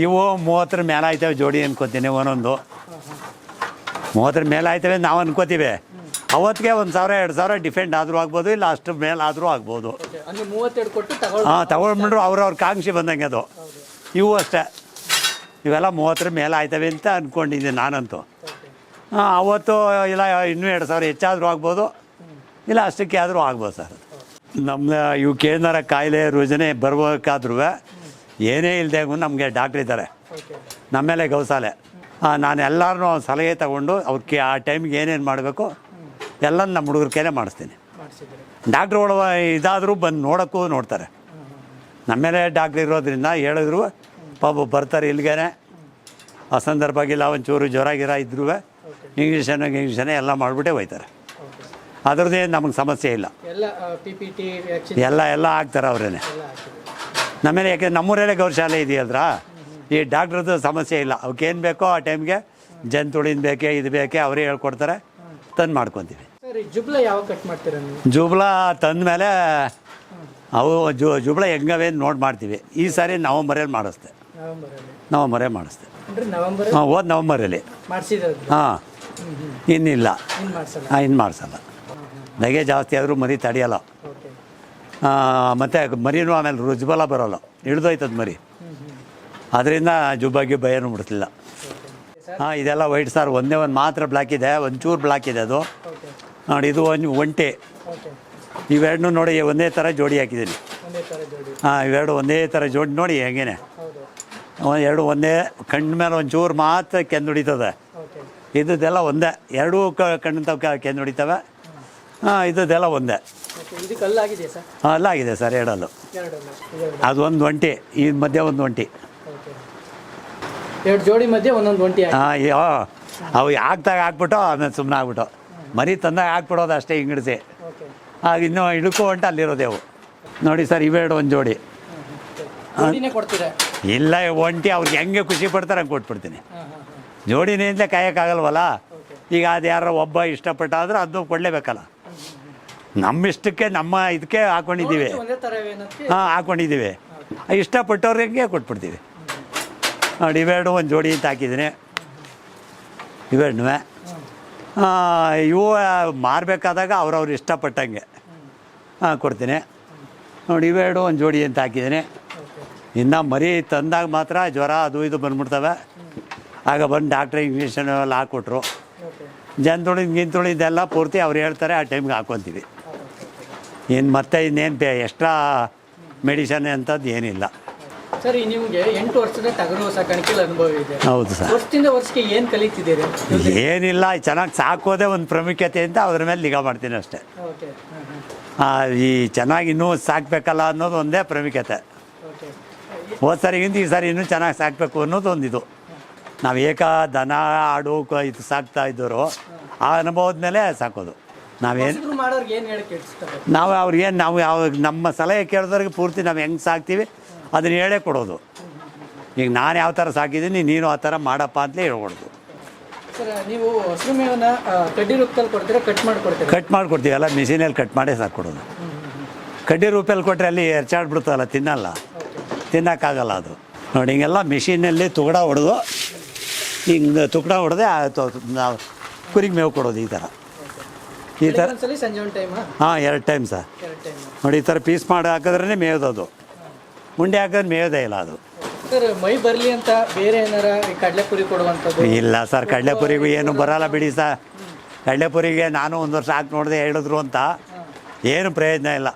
ಇವು ಮೂವತ್ತರ ಮೇಲೆ ಆಯ್ತವೆ ಜೋಡಿ ಅನ್ಕೋತೀನಿ ಒಂದೊಂದು. ಮೂವತ್ತರ ಮೇಲೆ ಆಯ್ತವೆ ನಾವು ಅನ್ಕೋತೀವಿ. ಅವತ್ತಿಗೆ ಒಂದು ಸಾವಿರ ಎರಡು ಸಾವಿರ ಡಿಫೆಂಡ್ ಆದರೂ ಆಗ್ಬೋದು ಇಲ್ಲ ಅಷ್ಟು ಮೇಲೆ ಆದರೂ ಆಗ್ಬೋದು. ಹಾಂ ತಗೊಂಡ್ಬಿಟ್ರು ಅವ್ರವ್ರ ಕಾಂಕ್ಷಿ ಬಂದಂಗೆ ಅದು. ಇವು ಅಷ್ಟೇ. ಇವೆಲ್ಲ ಮೂವತ್ತರ ಮೇಲೆ ಆಯ್ತವೆ ಅಂತ ಅಂದ್ಕೊಂಡಿದ್ದೆ ನಾನಂತೂ. ಅವತ್ತು ಇಲ್ಲ, ಇನ್ನೂ ಎರಡು ಸಾವಿರ ಹೆಚ್ಚಾದರೂ ಆಗ್ಬೋದು. ಇಲ್ಲ, ಅಷ್ಟಕ್ಕೆ ಆದರೂ ಆಗ್ಬೋದು ಸರ್. ನಮ್ಮ ಇವು ಕೇಂದ್ರ ಕಾಯಿಲೆ ರುಜನೆ ಬರ್ಬೇಕಾದ್ರೂ ಏನೇ ಇಲ್ಲದೆ ನಮಗೆ ಡಾಕ್ಟ್ರ್ ಇದ್ದಾರೆ.
ಓಕೆ
ನಮ್ಮೇಲೆ ಗೌಸಾಲೆ. ನಾನು ಎಲ್ಲರನ್ನೂ ಸಲಹೆ ತಗೊಂಡು ಅವ್ರಿಗೆ ಆ ಟೈಮ್ಗೆ ಏನೇನು ಮಾಡಬೇಕು ಎಲ್ಲ ನಮ್ಮ ಹುಡುಗರ ಕೈಲೇ ಮಾಡಿಸ್ತೀನಿ. ಡಾಕ್ಟ್ರುಗಳು ಇದಾದರೂ ಬಂದು ನೋಡೋಕ್ಕೂ ನೋಡ್ತಾರೆ. ನಮ್ಮೇಲೆ ಡಾಕ್ಟ್ರ್ ಇರೋದ್ರಿಂದ ಹೇಳಿದ್ರು ಪಾಪ ಬರ್ತಾರೆ ಇಲ್ಲಿಗೇನೆ. ಅಸಂದರ್ಭಾಗಿಲ್ಲ ಒಂಚೂರು ಜ್ವರ ಗಿರ ಇದ್ರೂ ಇಂಗ್ಲೀಷನ್ನು ಇಂಗ್ಲೀಷನ್ನೇ ಎಲ್ಲ ಮಾಡಿಬಿಟ್ಟೆ ಹೋಯ್ತಾರೆ. ಅದರದ್ದೇ ನಮಗೆ ಸಮಸ್ಯೆ ಇಲ್ಲ.
ಎಲ್ಲ
ಎಲ್ಲ ಆಗ್ತಾರೆ ಅವರೇನೆ. ನಮ್ಮೇಲೆ ಯಾಕೆ ನಮ್ಮೂರಲ್ಲೇ ಗೌರ್ಶಾಲೆ ಇದೆಯಲ್ರ ಈ ಡಾಕ್ಟ್ರದ್ದು ಸಮಸ್ಯೆ ಇಲ್ಲ. ಅವಕ್ಕೇನು ಬೇಕೋ ಆ ಟೈಮ್ಗೆ ಜಂತುಳಿನ ಬೇಕೇ ಇದು ಬೇಕೇ ಅವರೇ ಹೇಳ್ಕೊಡ್ತಾರೆ. ತಂದು ಮಾಡ್ಕೊತೀವಿ.
ಜುಬ್ಲ
ತಂದ ಮೇಲೆ ಅವು ಜು ಜುಬ್ಳ ಹೆಂಗವೇನು ನೋಡಿ ಮಾಡ್ತೀವಿ. ಈ ಸಾರಿ ನವಂಬರಲ್ಲಿ
ಮಾಡಿಸ್ತೆ
ನವಂಬರೇ ಮಾಡಿಸ್ದೆ. ಹಾಂ ಹೋದ ನವಂಬರಲ್ಲಿ. ಹಾಂ ಇನ್ನಿಲ್ಲ. ಹಾಂ ಇನ್ನು ಮಾಡಿಸಲ್ಲ. ನಗೆ ಜಾಸ್ತಿ ಆದರೂ ಮರಿ ತಡೆಯಲ್ಲ. ಮತ್ತು ಮರಿನೂ ಆಮೇಲೆ ರುಜ್ಬಲ ಬರೋಲ್ಲ. ಹಿಡ್ದೋಯ್ತದ ಮರಿ. ಅದರಿಂದ ಜುಬ್ಬಾಗಿ ಭಯನೂ ಬಿಡ್ತಿಲ್ಲ ಹಾಂ ಇದೆಲ್ಲ ವೈಟ್ ಸಾರ್ ಒಂದೇ ಒಂದು ಮಾತ್ರ ಬ್ಲ್ಯಾಕ್ ಇದೆ ಒಂಚೂರು ಬ್ಲ್ಯಾಕ್ ಇದೆ ಅದು. ನೋಡಿ ಇದು ಒಂದು ಒಂಟೆ. ಇವೆರಡನ್ನೂ ನೋಡಿ ಒಂದೇ ಥರ ಜೋಡಿ ಹಾಕಿದ್ದೀನಿ. ಹಾಂ ಇವೆರಡು ಒಂದೇ ಥರ ಜೋಡಿ ನೋಡಿ ಹೆಂಗೇನೆ. ಎರಡು ಒಂದೇ ಕಣ್ಣ ಮೇಲೆ ಒಂಚೂರು ಮಾತ್ರ ಕೆಂದು ಹೊಡಿತದೆ
ಓಕೆ
ಇದ್ದದ್ದೆಲ್ಲ ಒಂದೇ. ಎರಡೂ ಕ ಕಣ್ಣು ತವ ಕೆಂದು ಹೊಡಿತವೆ ಹಾಂ ಇದ್ದದ್ದೆಲ್ಲ ಒಂದೇ. ಹಾಂ ಎಲ್ಲ ಆಗಿದೆ ಸರ್? ಎರಡಲ್ಲೂ.
ಎರಡು
ಅದು ಒಂದು ಒಂಟಿ ಈ ಮಧ್ಯೆ ಒಂದು ಒಂಟಿ.
ಎರಡು ಜೋಡಿ ಮಧ್ಯೆ ಒಂದೊಂದು ಒಂಟಿ
ಹಾಂ ಅಯ್ಯೋ ಅವು ಹಾಕ್ದಾಗ ಹಾಕ್ಬಿಟ್ಟು ಆಮೇಲೆ ಸುಮ್ಮನೆ ಆಗ್ಬಿಟ್ಟು. ಮರಿ ತಂದಾಗ ಹಾಕ್ಬಿಡೋದು ಅಷ್ಟೇ ಹಿಂಗಿಡಿಸಿ. ಆಗ ಇನ್ನೂ ಹಿಡ್ಕೊ ಹೊಂಟು ಅಲ್ಲಿರೋದೇವು ನೋಡಿ ಸರ್ ಇವೆರಡು ಒಂದು ಜೋಡಿ.
ಕೊಡ್ತೀರಾ?
ಇಲ್ಲ ಒಂಟಿ ಅವ್ರಿಗೆ ಹೆಂಗೆ ಖುಷಿ ಪಡ್ತಾರೆ ಹಂಗೆ ಕೊಟ್ಬಿಡ್ತೀನಿ. ಜೋಡಿನಿಂದಲೇ ಕಾಯೋಕ್ಕಾಗಲ್ವಲ್ಲ? ಈಗ ಅದು ಯಾರೋ ಒಬ್ಬ ಇಷ್ಟಪಟ್ಟ ಆದ್ರೆ ಅದನ್ನು ಕೊಡಲೇಬೇಕಲ್ಲ ನಮ್ಮ ಇಷ್ಟಕ್ಕೆ ನಮ್ಮ ಇದಕ್ಕೆ
ಹಾಕ್ಕೊಂಡಿದ್ದೀವಿ
ಹಾಂ ಹಾಕೊಂಡಿದ್ದೀವಿ. ಇಷ್ಟಪಟ್ಟವ್ರಿಗೆ ಕೊಟ್ಬಿಡ್ತೀವಿ. ನೋಡಿ ಇವೆರಡು ಒಂದು ಜೋಡಿ ಅಂತ ಹಾಕಿದ್ದೀನಿ. ಡಿವೇಡ್ನೂ ಇವು ಮಾರಬೇಕಾದಾಗ ಅವ್ರವ್ರು ಇಷ್ಟಪಟ್ಟಂಗೆ. ಹಾಂ ಕೊಡ್ತೀನಿ. ನೋಡಿ ಇವೆರಡು ಒಂದು ಜೋಡಿ ಅಂತ ಹಾಕಿದ್ದೀನಿ. ಇನ್ನು ಮರಿ ತಂದಾಗ ಮಾತ್ರ ಜ್ವರ ಅದು ಇದು ಬಂದ್ಬಿಡ್ತವೆ. ಆಗ ಬಂದು ಡಾಕ್ಟ್ರ್ ಇಂಜೆಕ್ಷನ್ ಎಲ್ಲ ಹಾಕ್ಕೊಟ್ರು.
ಓಕೆ
ಜನ್ತುಳಿದ ಗಿಂತುಳಿದೆಲ್ಲ ಪೂರ್ತಿ ಅವ್ರು ಹೇಳ್ತಾರೆ ಆ ಟೈಮ್ಗೆ ಹಾಕ್ಕೊತೀವಿ. ಇನ್ನು ಮತ್ತೆ ಇನ್ನೇನು ಬೇ ಎಕ್ಸ್ಟ್ರಾ ಮೆಡಿಸನ್ ಅಂತದ್ದು ಏನಿಲ್ಲ.
ಸರ್ ನಿಮಗೆ ಎಂಟು ವರ್ಷದ ಟಗರು ಸಾಕಾಣಿಕೆಯಲ್ಲಿ ಅನುಭವ ಇದೆ.
ಹೌದು ಸರ್.
ವರ್ಷದಿಂದ ವರ್ಷಕ್ಕೆ ಏನು ಕಲಿತಿದ್ದೀರಿ?
ಏನಿಲ್ಲ ಚೆನ್ನಾಗಿ ಸಾಕೋದೇ ಒಂದು ಪ್ರಾಮುಖ್ಯತೆ ಅಂತ ಅದ್ರ ಮೇಲೆ ನಿಗಾ ಮಾಡ್ತೀನಿ ಅಷ್ಟೇ. ಈ ಚೆನ್ನಾಗಿ ಇನ್ನೂ ಸಾಕಬೇಕಲ್ಲ ಅನ್ನೋದು ಒಂದೇ ಪ್ರಾಮುಖ್ಯತೆ. ಹೋದ ಸರಿಗಿಂತ ಈ ಸಾರಿ ಇನ್ನೂ ಚೆನ್ನಾಗಿ ಸಾಕಬೇಕು ಅನ್ನೋದು ಒಂದಿದು. ನಾವು ಏಕ ದನ ಆಡು ಕ- ಇದು ಸಾಕ್ತಾ ಇದ್ದವರು ಆ ಅನುಭವದ ಮೇಲೆ ಸಾಕೋದು. ನಾವೇನು
ಮಾಡೋರ್ಗೆ ಏನ್ ಇಷ್ಟಪಡ್ತೀವಿ
ನಾವು ಅವ್ರಿಗೆ ನಾವು ಯಾವ ನಮ್ಮ ಸಲಹೆ ಕೇಳಿದವ್ರಿಗೆ ಪೂರ್ತಿ ನಾವು ಹೆಂಗೆ ಸಾಕ್ತೀವಿ ಅದನ್ನ ಹೇಳೇ ಕೊಡೋದು. ಈಗ ನಾನು ಯಾವ ಥರ ಸಾಕಿದ್ದೀನಿ ನೀನು ಆ ಥರ ಮಾಡಪ್ಪ ಅಂತಲೇ ಹೇಳ್ಕೊಡೋದು.
ಸರ್ ನೀವು ಹಸಿರು ಮೇವನ್ನ ಆ, ಕಡ್ಡಿ ರೂಪದಲ್ಲಿ ಕೊಡ್ತೀರಾ ಕಟ್ ಮಾಡಿ ಕೊಡ್ತೀರಾ?
ಕಟ್ ಮಾಡಿಕೊಡ್ತೀವಿ ಎಲ್ಲ ಮಿಷಿನಲ್ಲಿ ಕಟ್ ಮಾಡೇ ಸಾಕೊಡೋದು ಕಡ್ಡಿ ರೂಪಲ್ಲಿ ಕೊಟ್ಟರೆ ಅಲ್ಲಿ ಎರ್ಚಾಡ್ಬಿಡ್ತಲ್ಲ ತಿನ್ನಲ್ಲ. ತಿನ್ನೋಕ್ಕಾಗಲ್ಲ ಅದು. ನೋಡಿ ಹಿಂಗೆಲ್ಲ ಮಿಷಿನಲ್ಲಿ ತುಗಡ ಹೊಡೆದು ಹಿಂಗೆ ತುಕಡ ಹೊಡೆದೆ ಕುರಿಗೆ ಮೇವು ಕೊಡೋದು ಈ ಥರ. ಈ ಥರ ಹಾಂ ಎರಡು ಟೈಮ್ ಸರ್. ನೋಡಿ ಈ ಥರ ಪೀಸ್ ಮಾಡಿ ಹಾಕಿದ್ರೇ ಅದು ಉಂಡೆ ಹಾಕಿದ್ರೆ ಮೇಯೋದೇ ಇಲ್ಲ ಅದು.
ಸರ್ ಮೈ ಬರಲಿ ಅಂತ ಬೇರೆ ಏನಾರ ಕಡಲೆಪುರಿ ಕೊಡುವಂಥದ್ದು?
ಇಲ್ಲ ಸರ್ ಕಡಲೆಪುರಿಗೂ ಏನು ಬರಲ್ಲ ಬಿಡಿ ಸರ್. ಕಡಲೆಪುರಿಗೆ ನಾನು ಒಂದು ವರ್ಷ ಹಾಕಿ ನೋಡಿದೆ ಹೇಳಿದ್ರು ಅಂತ. ಏನು ಪ್ರಯೋಜನ ಇಲ್ಲ.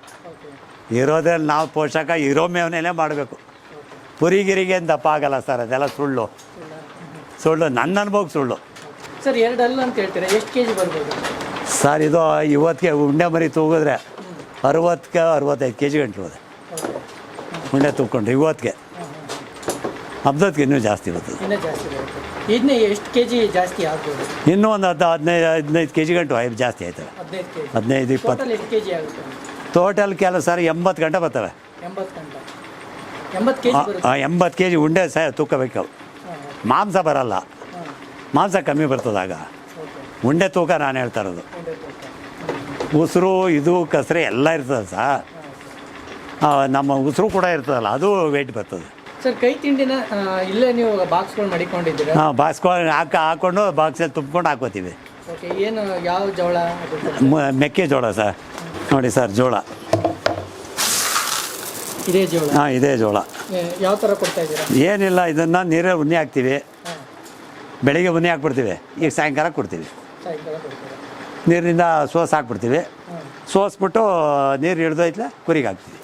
ಇರೋದ್ರಲ್ಲಿ ನಾವು ಪೋಷಕ ಇರೋ ಮೇವನೇ ಮಾಡಬೇಕು. ಪುರಿಗಿರಿಗೆ ದಪ್ಪ ಆಗಲ್ಲ ಸರ್ ಅದೆಲ್ಲ ಸುಳ್ಳು. ಸುಳ್ಳು ನನ್ನ ಅನುಭವಕ್ಕೆ ಸುಳ್ಳು.
ಸರ್ ಎರಡು ಅಲ್ಲ ಅಂತ ಹೇಳ್ತೀರಾ? ಎಷ್ಟು ಕೆ ಜಿ ಬರ್ಬೋದು?
ಸರ್ ಇದು ಇವತ್ತಿಗೆ ಉಂಡೆ ಮರಿ ತೂಗಿದ್ರೆ ಅರವತ್ತಕ್ಕೆ ಅರವತ್ತೈದು ಕೆ ಜಿ ಗಂಟು ಹೋದೆ. ಉಂಡೆ ತೂಕೊಂಡ್ರೆ ಇವತ್ತಿಗೆ. ಹಬ್ಬದಕ್ಕೆ ಇನ್ನೂ ಜಾಸ್ತಿ ಬರ್ತದೆ.
ಇನ್ನೂ ಜಾಸ್ತಿ ಬರುತ್ತೆ. ಇದನ್ನೇ ಎಷ್ಟು ಕೆ ಜಿ ಜಾಸ್ತಿ ಆಗ್ಬೋದು?
ಇನ್ನೂ ಒಂದು ಹತ್ತು ಹದಿನೈದು ಹದಿನೈದು ಕೆ ಜಿ ಗಂಟು ಜಾಸ್ತಿ ಆಯ್ತದೆ.
ಹದಿನೈದು
ಹದಿನೈದು ಇಪ್ಪತ್ತು.
ಕೆ ಜಿ ಆಗುತ್ತೆ?
ಟೋಟಲ್ ಕೆಲಸ ಸರ್ ಎಂಬತ್ತು ಗಂಟೆ ಬರ್ತವೆ.
ಎಂಬತ್ತು ಕೆ ಜಿ
ಉಂಡೆ ಸಹ ತೂಕಬೇಕು ಮಾಂಸ ಬರಲ್ಲ. ಮಾಂಸ ಕಮ್ಮಿ ಬರ್ತದಾಗ ಉಂಡೆ ತೂಕ ನಾನು ಹೇಳ್ತಾ ಇರೋದು. ಉಸಿರು ಇದು ಕಸರೆ ಎಲ್ಲ ಇರ್ತದೆ ಸರ್. ನಮ್ಮ ಉಸಿರು ಕೂಡ ಇರ್ತದಲ್ಲ ಅದು ವೆಯ್ಟ್ ಬರ್ತದೆ.
ಸರ್ ಕೈ ತಿಂಡಿನ ಇಲ್ಲೇ ನೀವು ಬಾಕ್ಸ್ಗಳು ಮಡಿಕೊಂಡಿದ್ದೀರಾ?
ಹಾಂ ಬಾಕ್ಸ್ಗಳು ಹಾಕ ಹಾಕ್ಕೊಂಡು ಬಾಕ್ಸಲ್ಲಿ ತುಂಬ್ಕೊಂಡು ಹಾಕೋತೀವಿ
ಏನು ಯಾವ ಜೋಳ
ಮೆಕ್ಕೆಜೋಳ ಸರ್. ನೋಡಿ ಸರ್ ಜೋಳ.
ಇದೇ ಜೋಳ?
ಹಾಂ ಇದೇ ಜೋಳ.
ಯಾವ ಥರ ಕೊಡ್ತಾ ಇದ್ದೀರಾ?
ಏನಿಲ್ಲ ಇದನ್ನು ನೀರಲ್ಲಿ ಉನ್ನಿ ಹಾಕ್ತೀವಿ. ಬೆಳಿಗ್ಗೆ ಉನ್ನಿ ಹಾಕ್ಬಿಡ್ತೀವಿ. ಈಗ ಸಾಯಂಕಾಲ ಕೊಡ್ತೀವಿ. ನೀರಿನಿಂದ ಸೋಸ್ ಹಾಕ್ಬಿಡ್ತೀವಿ. ಸೋಸ್ಬಿಟ್ಟು ನೀರು ಹಿಡ್ದೋಯ್ತಲೆ ಕುರಿಗೆ ಹಾಕ್ತೀವಿ.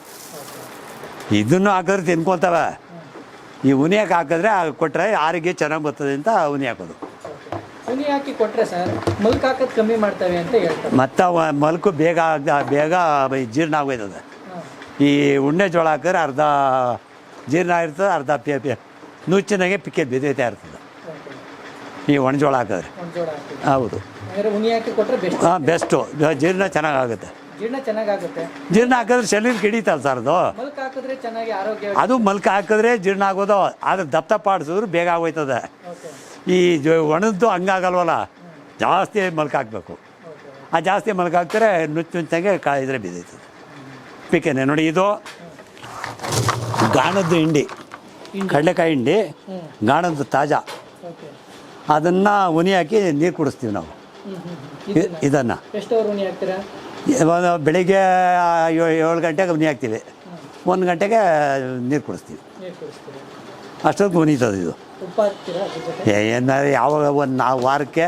ಇದನ್ನು ಹಾಕಿದ್ರೆ ತಿನ್ಕೊಳ್ತಾವ. ಈ ಉನಿಯಾಕೆ ಹಾಕಿದ್ರೆ ಕೊಟ್ಟರೆ ಆರೋಗ್ಯ ಚೆನ್ನಾಗಿ ಬರ್ತದೆ ಅಂತ ಉನಿ ಹಾಕೋದು.
ಹುನಿ ಹಾಕಿ ಕೊಟ್ರೆ ಸರ್ ಮಲ್ಕ್ ಹಾಕೋದು ಕಮ್ಮಿ ಮಾಡ್ತವೆ ಅಂತ ಹೇಳ್ತಾರೆ.
ಮತ್ತು ಅವ ಮಲ್ಕು ಬೇಗ ಬೇಗ ಜೀರ್ಣ ಆಗೋಯ್ತದೆ. ಈ ಉಣ್ಣೆ ಜೋಳ ಹಾಕಿದ್ರೆ ಅರ್ಧ ಜೀರ್ಣ ಆಗಿರ್ತದೆ ಅರ್ಧ ಪೇ ಪಿ ನುಚ್ಚಿನಾಗೆ ಪಿಕ್ಕೆ ಬಿದ್ದೈತೆ ಇರ್ತದೆ. ಈ ಒಣಜೋಳ ಹಾಕಿದ್ರೆ. ಹೌದು. ಹಾಂ ಬೆಸ್ಟು. ಜೀರ್ಣ ಚೆನ್ನಾಗಾಗುತ್ತೆ.
ಜೀರ್ಣ ಚೆನ್ನಾಗಾಗುತ್ತೆ.
ಜೀರ್ಣ ಹಾಕಿದ್ರೆ ಶರೀರ ಕಿಡಿತಲ್ಲ ಸರ್ ಅದು. ಅದು ಮಲ್ಕ ಹಾಕಿದ್ರೆ ಜೀರ್ಣ ಆಗೋದು ಆದ್ರೆ ದಪ್ಪ ಪಾಡಿಸಿದ್ರು ಬೇಗ ಆಗೋಯ್ತದೆ. ಈ ಜೊ ಒಣದ್ದು ಹಂಗಾಗಲ್ವಲ್ಲ? ಜಾಸ್ತಿ
ಮಲ್ಕಾಕ್ಬೇಕು.
ಆ ಜಾಸ್ತಿ ಮಲ್ಕಾಕ್ತಾರೆ ನುಚ್ಚು ನುಚ್ಚು ಕಾ ಕಾಯಿದ್ರೆ ಬಿದ್ದೈತೆ. ಪಿಕೆನೆ ನೋಡಿ ಇದು. ಗಾಣದ್ದು ಹಿಂಡಿ. ಕಡಲೆಕಾಯಿ ಹಿಂಡಿ. ಗಾಣದ್ದು ತಾಜಾ. ಅದನ್ನು ಉನಿ ಹಾಕಿ ನೀರು ಕುಡಿಸ್ತೀವಿ ನಾವು. ಇದನ್ನು? ಬೆಳಿಗ್ಗೆ ಏಳು ಗಂಟೆಗೆ ಉನಿ ಹಾಕ್ತೀವಿ. ಒಂದು ಗಂಟೆಗೆ ನೀರು ಕುಡಿಸ್ತೀವಿ. ಅಷ್ಟೊತ್ತಿಗೆ ಉನಿತದೆ ಇದು. ಏನಾದ್ರು ಯಾವಾಗ ಒಂದು ನಾವು ವಾರಕ್ಕೆ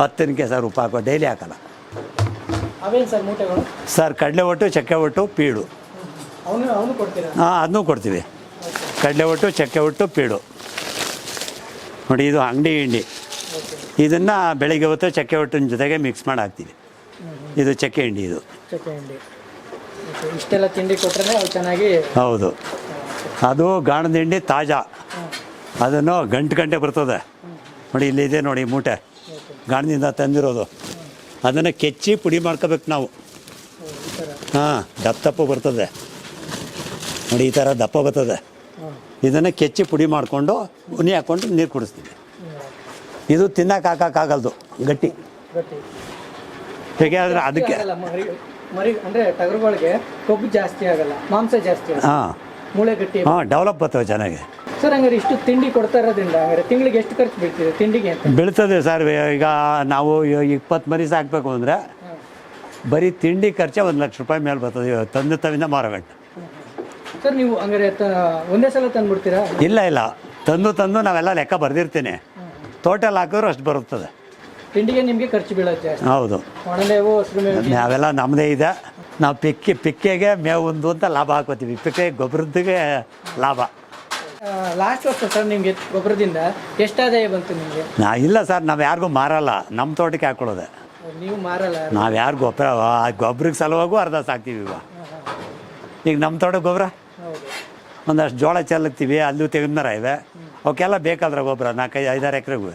ಹತ್ತನಿಕೆ ಸರ್ ಉಪ್ಪು ಹಾಕೋ ಡೈಲಿ ಹಾಕಲ್ಲ.
ಸರ್
ಕಡಲೆ ಒಟ್ಟು ಚಕ್ಕೆ ಒಟ್ಟು ಪೀಡು. ಹಾಂ ಅದನ್ನೂ ಕೊಡ್ತೀವಿ. ಕಡಲೆ ಒಟ್ಟು ಚಕ್ಕೆ ಒಟ್ಟು ಪೀಡು. ನೋಡಿ ಇದು ಅಂಗಡಿ ಹಿಂಡಿ. ಇದನ್ನು ಬೆಳಿಗ್ಗೆ ಹೊತ್ತು ಚಕ್ಕೆ ಒಟ್ಟಿನ ಜೊತೆಗೆ ಮಿಕ್ಸ್ ಮಾಡಿ ಹಾಕ್ತೀವಿ. ಇದು ಚಕ್ಕೆ ಹಿಂಡಿ ಇದು.
ಇಷ್ಟೆಲ್ಲ ತಿಂಡಿ ಕೊಟ್ಟರೆ ಚೆನ್ನಾಗಿ
ಹೌದು. ಅದು ಗಾಣದ ಹಿಂಡಿ ತಾಜಾ. ಅದನ್ನು ಗಂಟು ಗಂಟೆ ಬರ್ತದೆ. ನೋಡಿ ಇಲ್ಲಿದೆ ನೋಡಿ ಮೂಟೆ. ಗಾಣದಿಂದ ತಂದಿರೋದು. ಅದನ್ನು ಕೆಚ್ಚಿ ಪುಡಿ ಮಾಡ್ಕೋಬೇಕು ನಾವು. ಹಾಂ ದಪ್ಪ ದಪ್ಪ ಬರ್ತದೆ. ನೋಡಿ ಈ ಥರ ದಪ್ಪ ಬರ್ತದೆ. ಇದನ್ನು ಕೆಚ್ಚಿ ಪುಡಿ ಮಾಡಿಕೊಂಡು ಉನಿ ಹಾಕ್ಕೊಂಡು ನೀರು ಕುಡಿಸ್ತೀವಿ ಇದು ತಿನ್ನಕ್ಕೆ ಹಾಕೋಕ್ಕಾಗಲ್ದು ಗಟ್ಟಿ.
ಹೇಗೆ
ಆದರೆ ಅದಕ್ಕೆ
ಕೊಬ್ಬು ಜಾಸ್ತಿ ಆಗಲ್ಲ ಮಾಂಸ ಜಾಸ್ತಿ
ಹಾಂ.
ಮೂಳೆ ಗಟ್ಟಿ
ಹಾಂ ಡೆವಲಪ್ ಬರ್ತವೆ ಚೆನ್ನಾಗಿ.
ಸರ್ ಹಂಗಾರೆ ಇಷ್ಟು ತಿಂಡಿ ಕೊಡ್ತಾ ಇರೋದ್ರಿಂದ ಹಂಗಾರೆ ತಿಂಗಳಿಗೆ ಎಷ್ಟು ಖರ್ಚು ಬೀಳ್ತಿದೆ ತಿಂಡಿಗೆ ಅಂತ?
ಬೀಳ್ತದೆ ಸರ್ ಈಗ ನಾವು ಇಪ್ಪತ್ತು ಮರಿ ಸಾಕಬೇಕು ಅಂದರೆ. ಬರೀ ತಿಂಡಿ ಖರ್ಚೆ ಒಂದು ಲಕ್ಷ ರೂಪಾಯಿ ಮೇಲೆ ಬರ್ತದೆ ತಂದೆ ತಂದು ತವಿಂದ ಮಾರಬೇಕು
ಸರ್ ನೀವು ಹಂಗಾರೆ ತ- ಒಂದೇ ಸಲ ತಂದ್ಬಿಡ್ತೀರಾ?
ಇಲ್ಲ ಇಲ್ಲ. ತಂದು ತಂದು ನಾವೆಲ್ಲ ಲೆಕ್ಕ ಬರೆದಿರ್ತೀನಿ. ಟೋಟಲ್ ಹಾಕಿದ್ರು ಅಷ್ಟು ಬರುತ್ತದೆ.
ತಿಂಡಿಗೆ ನಿಮಗೆ ಖರ್ಚು ಬೀಳುತ್ತೆ ಜಾಸ್ತಿ.
ಹೌದು.
ಒಣಮೇವು ಹಸಿರು ಮೇವು
ನಾವೆಲ್ಲ ನಮ್ಮದೇ ಇದೆ. ನಾವು ಪಿಕ್ಕಿ ಪಿಕ್ಕೆಗೆ ಮೇವೊಂದು ಅಂತ ಲಾಭ ಹಾಕೋತೀವಿ. ಪಿಕ್ಕೆ ಗೊಬ್ಬರದಿಗೆ ಲಾಭ.
ಲಾಸ್ಟ್ ವರ್ಷ ಸರ್ ನಿಮಗೆ ಗೊಬ್ಬರದಿಂದ ಎಷ್ಟು ಆದಾಯ ಬಂತು ನಿಮಗೆ?
ನಾ ಇಲ್ಲ ಸರ್ ನಾವು ಯಾರಿಗೂ ಮಾರಲ್ಲ. ನಮ್ಮ ತೋಟಕ್ಕೆ ಹಾಕೊಳ್ಳೋದೆ.
ನೀವು ಮಾರಲ್ಲ
ನಾವು ಯಾರು ಗೊಬ್ಬರ ಆ ಗೊಬ್ಬರಕ್ಕೆ ಸಲುವಾಗೂ ಅರ್ಧ ಸಾಕ್ತೀವಿ ಈಗ ಈಗ ನಮ್ಮ ತೋಟ ಗೊಬ್ಬರ ಒಂದಷ್ಟು ಜೋಳ ಚೆಲ್ಲಕ್ತೀವಿ ಅಲ್ಲೂ ತೆಗ್ದಾರ ಇವೆ. ಅವಕ್ಕೆಲ್ಲ ಬೇಕಾದ್ರೆ ಗೊಬ್ಬರ ನಾಲ್ಕೈದು ಐದಾರು ಎಕರೆಗೂ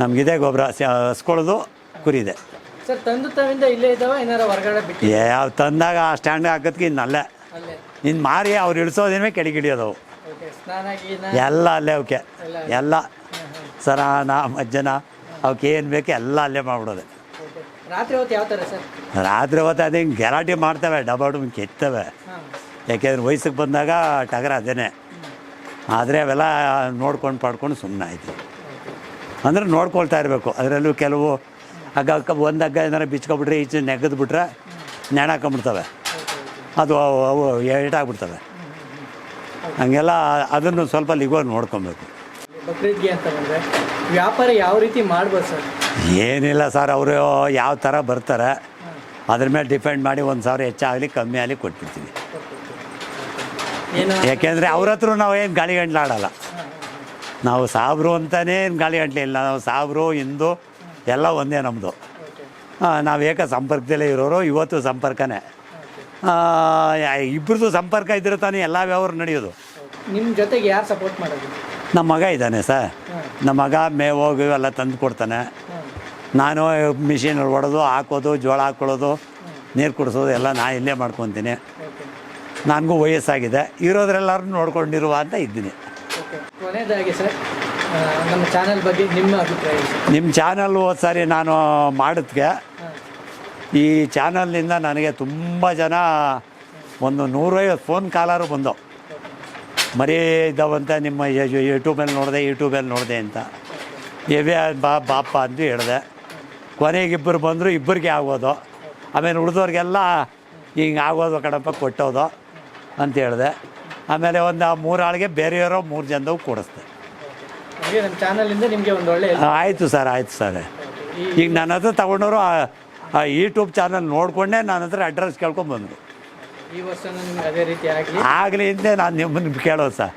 ನಮಗಿದೆ ಗೊಬ್ಬರ ಹಸ್ಕೊಳ್ಳೋದು ಕುರಿದೆ.
ಸರ್ ತಂದು ತಾವಿಂದ ಇಲ್ಲೇ ಇದ್ದಾವ ಏನಾರ ಹೊರಗಡೆ ಬಿಟ್ಟು
ಯಾವ ತಂದಾಗ ಆ ಸ್ಟ್ಯಾಂಡ್ ಹಾಕೋದಕ್ಕೆ ಇನ್ನಲ್ಲೇ
ಅಲ್ಲೇ.
ಇನ್ನು ಮಾರಿ ಅವ್ರು ಇಳಿಸೋದೇನೆ ಕೆಳಗಿಡಿಯೋದವು
ಗೀನ
ಎಲ್ಲ ಅಲ್ಲೇ ಅವಕ್ಕೆ. ಎಲ್ಲ ಸರಾನ ಮಜ್ಜನ ಅವಕ್ಕೆ ಏನು ಬೇಕು ಎಲ್ಲ ಅಲ್ಲೇ ಮಾಡ್ಬಿಡೋದು.
ರಾತ್ರಿ ಹೊತ್ತು ಯಾವ ಥರ ಸರ್?
ರಾತ್ರಿ ಹೊತ್ತು ಅದೇ ಹಿಂಗೆ ಗಲಾಟೆ ಮಾಡ್ತವೆ ಡಬಾಡು ಕೆತ್ತವೆ. ಯಾಕೆಂದ್ರೆ ವಯಸ್ಸಿಗೆ ಬಂದಾಗ ಟಗರ ಅದೇನೆ. ಆದರೆ ಅವೆಲ್ಲ ನೋಡ್ಕೊಂಡು ಪಾಡ್ಕೊಂಡು ಸುಮ್ಮನೆ ಆಯಿತು. ಅಂದರೆ ನೋಡ್ಕೊಳ್ತಾ ಇರಬೇಕು. ಅದರಲ್ಲೂ ಕೆಲವು ಹಗ್ಗ ಹಗ್ಗ ಒಂದು ಹಗ್ಗ ಏನಾರ ಬಿಚ್ಕೊಬಿಟ್ರೆ ಈಚೆ ನೆಗೆದ್ಬಿಟ್ರೆ ನೆಣ ಹಾಕೊಂಬಿಡ್ತವೆ ಅದು ಅವು ಏಟಾಗ್ಬಿಡ್ತವೆ. ಹಂಗೆಲ್ಲ ಅದನ್ನು ಸ್ವಲ್ಪ ಲಿಗೋ ನೋಡ್ಕೊಬೇಕು.
ಬಕ್ರೀದ್ಗೆ ಅಂತ ಬಂದರೆ ವ್ಯಾಪಾರ ಯಾವ ರೀತಿ ಮಾಡ್ಬೋದು ಸರ್?
ಏನಿಲ್ಲ ಸರ್ ಅವರು ಯಾವ ಥರ ಬರ್ತಾರೆ ಅದ್ರ ಮೇಲೆ ಡಿಪೆಂಡ್ ಮಾಡಿ ಒಂದು ಸಾವಿರ ಹೆಚ್ಚಾಗಲಿ ಕಮ್ಮಿ ಆಗಲಿ ಕೊಟ್ಬಿಡ್ತೀವಿ
ಏನು
ಯಾಕೆಂದರೆ ಅವ್ರ ಹತ್ರ ನಾವು ಏನು ಗಾಳಿ ಗಂಟ್ಲು ಆಡಲ್ಲ ನಾವು ಸಾಬ್ರು ಅಂತಲೇ ಏನು ಗಾಳಿ ಗಂಟ್ಲೆ ಇಲ್ಲ ನಾವು ಸಾಬ್ರು ಹಿಂದು ಎಲ್ಲ ಒಂದೇ ನಮ್ಮದು ನಾವು ಏಕ ಸಂಪರ್ಕದಲ್ಲೇ ಇರೋರು ಇವತ್ತು ಸಂಪರ್ಕನೇ. ಇಬ್ಬರದು ಸಂಪರ್ಕ ಇದ್ರೆ ತಾನೇ ಎಲ್ಲ ವ್ಯವಹಾರ ನಡೆಯೋದು.
ನಿಮ್ಮ ಜೊತೆಗೆ ಯಾರು ಸಪೋರ್ಟ್ ಮಾಡೋದು?
ನಮ್ಮ ಮಗ ಇದ್ದಾನೆ ಸರ್ ನಮ್ಮ ಮಗ ಮೇವು ಎಲ್ಲ ತಂದು ಕೊಡ್ತಾನೆ. ನಾನು ಮಿಷಿನ್ ಹೊಡೆದು ಹಾಕೋದು ಜೋಳ ಹಾಕ್ಕೊಳ್ಳೋದು ನೀರು ಕುಡಿಸೋದು ಎಲ್ಲ ನಾ ಇಲ್ಲೇ ಮಾಡ್ಕೊತೀನಿ. ನನಗೂ ವಯಸ್ಸಾಗಿದೆ. ಇರೋದ್ರೆಲ್ಲರೂ ನೋಡ್ಕೊಂಡಿರುವ ಅಂತ ಇದ್ದೀನಿ.
ಕೊನೆಯದಾಗಿ ಸರ್ ನಮ್ಮ ಚಾನಲ್ ಬಗ್ಗೆ ನಿಮ್ಮ ಅಭಿಪ್ರಾಯ
ನಿಮ್ಮ ಚಾನಲ್ ಹೋದ ಸಾರಿ ನಾನು ಮಾಡಿದ್ಕೆ ಈ ಚಾನಲ್ನಿಂದ ನನಗೆ ತುಂಬ ಜನ ಒಂದು ನೂರೈವತ್ತು ಫೋನ್ ಕಾಲರು ಬಂದವು. ಮರಿ ಇದ್ದಾವಂತ ನಿಮ್ಮ ಯೂಟ್ಯೂಬಲ್ಲಿ ನೋಡಿದೆ ಯೂಟ್ಯೂಬಲ್ಲಿ ನೋಡಿದೆ ಅಂತ. ಎವೇ ಬಾ ಬಾಪ ಅಂತ ಹೇಳಿದೆ. ಕೊನೆಗೆ ಇಬ್ಬರು ಬಂದರು ಇಬ್ಬರಿಗೆ ಆಗೋದು. ಆಮೇಲೆ ಉಳಿದವ್ರಿಗೆಲ್ಲ ಹಿಂಗೆ ಆಗೋದು ಕಡಪ ಕೊಟ್ಟೋದು ಅಂತ ಹೇಳಿದೆ. ಆಮೇಲೆ ಒಂದು ಮೂರು ಆಳಿಗೆ ಬೇರೆಯವರೋ ಮೂರು ಜನದವು
ಚಾನಲಿಂದ ನಿಮಗೆ ಒಂದು ಒಳ್ಳೆ
ಆಯಿತು ಸರ್ ಆಯಿತು ಸರ್. ಈಗ ನನ್ನ ಹತ್ರ ತಗೊಂಡವರು ಆ ಯೂಟ್ಯೂಬ್ ಚಾನಲ್ ನೋಡಿಕೊಂಡೇ ನನ್ನ ಹತ್ರ ಅಡ್ರೆಸ್ ಕೇಳ್ಕೊಂಬಂದರು
ಈ ವರ್ಷ
ಆಗಲಿ. ಹಿಂದೆ ನಾನು ನಿಮ್ಮನ್ನು ಕೇಳೋದು ಸರ್.